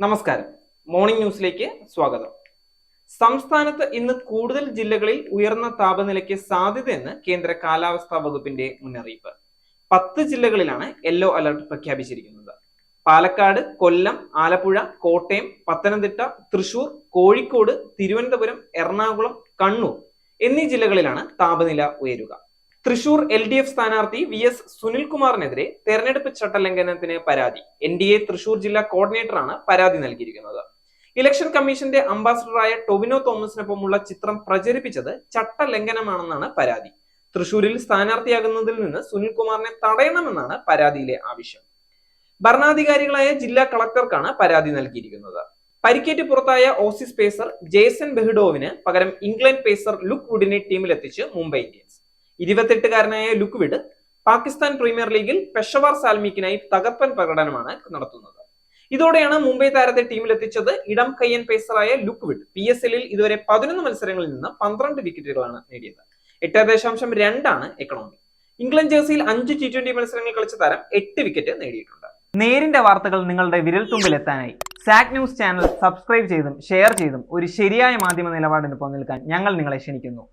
നമസ്കാരം. മോർണിംഗ് ന്യൂസിലേക്ക് സ്വാഗതം. സംസ്ഥാനത്ത് ഇന്ന് കൂടുതൽ ജില്ലകളിൽ ഉയർന്ന താപനിലയ്ക്ക് സാധ്യതയെന്ന് കേന്ദ്ര കാലാവസ്ഥാ വകുപ്പിന്റെ മുന്നറിയിപ്പ്. പത്ത് ജില്ലകളിലാണ് യെല്ലോ അലർട്ട് പ്രഖ്യാപിച്ചിരിക്കുന്നത്. പാലക്കാട് കൊല്ലം ആലപ്പുഴ കോട്ടയം പത്തനംതിട്ട തൃശൂർ കോഴിക്കോട് തിരുവനന്തപുരം എറണാകുളം കണ്ണൂർ എന്നീ ജില്ലകളിലാണ് താപനില ഉയരുക. തൃശൂർ എൽ ഡി എഫ് സ്ഥാനാർത്ഥി വി എസ് സുനിൽകുമാറിനെതിരെ തെരഞ്ഞെടുപ്പ് ചട്ടലംഘനത്തിന് പരാതി. എൻ ഡി എ തൃശൂർ ജില്ലാ കോർഡിനേറ്ററാണ് പരാതി നൽകിയിരിക്കുന്നത്. ഇലക്ഷൻ കമ്മീഷന്റെ അംബാസഡറായ ടൊവിനോ തോമസിനൊപ്പമുള്ള ചിത്രം പ്രചരിപ്പിച്ചത് ചട്ടലംഘനമാണെന്നാണ് പരാതി. തൃശൂരിൽ സ്ഥാനാർത്ഥിയാകുന്നതിൽ നിന്ന് സുനിൽകുമാറിനെ തടയണമെന്നാണ് പരാതിയിലെ ആവശ്യം. ഭരണാധികാരികളായ ജില്ലാ കളക്ടർക്കാണ് പരാതി നൽകിയിരിക്കുന്നത്. പരിക്കേറ്റ് പുറത്തായ ഓസീസ് പേസർ ജേസൺ ബെഹ്ഡോവിന് പകരം ഇംഗ്ലണ്ട് പേസർ ലുക്ക് വുഡിനെ ടീമിലെത്തിച്ച് മുംബൈ ഇന്ത്യൻസ്. ഇരുപത്തെട്ടുകാരനായ ലുക്വിഡ് പാകിസ്ഥാൻ പ്രീമിയർ ലീഗിൽ പെഷവാർ സാൽമിക്കിനായി തകർപ്പൻ പ്രകടനമാണ് നടത്തുന്നത്. ഇതോടെയാണ് മുംബൈ താരത്തെ ടീമിലെത്തിച്ചത് ഇടം കയ്യൻ പേസറായ ലുക്വിഡ്. പി എസ് എല്ലിൽ ഇതുവരെ പതിനൊന്ന് മത്സരങ്ങളിൽ നിന്ന് പന്ത്രണ്ട് വിക്കറ്റുകളാണ് നേടിയത്. എട്ട് ദശാംശം രണ്ടാണ് എക്കണോമി ഇംഗ്ലണ്ട് ജേഴ്സിയിൽ അഞ്ച് ടി ട്വന്റി മത്സരങ്ങൾ കളിച്ച താരം എട്ട് വിക്കറ്റ് നേടിയിട്ടുണ്ട്. നേരിന്റെ വാർത്തകൾ നിങ്ങളുടെ വിരൽ തുമ്പിൽ എത്താനായി. സാക് ന്യൂസ് ചാനൽ സബ്സ്ക്രൈബ് ചെയ്തും ഷെയർ ചെയ്തും ഒരു ശരിയായ മാധ്യമ നിലപാടിന് നിൽക്കാൻ ഞങ്ങൾ നിങ്ങളെ ക്ഷണിക്കുന്നു.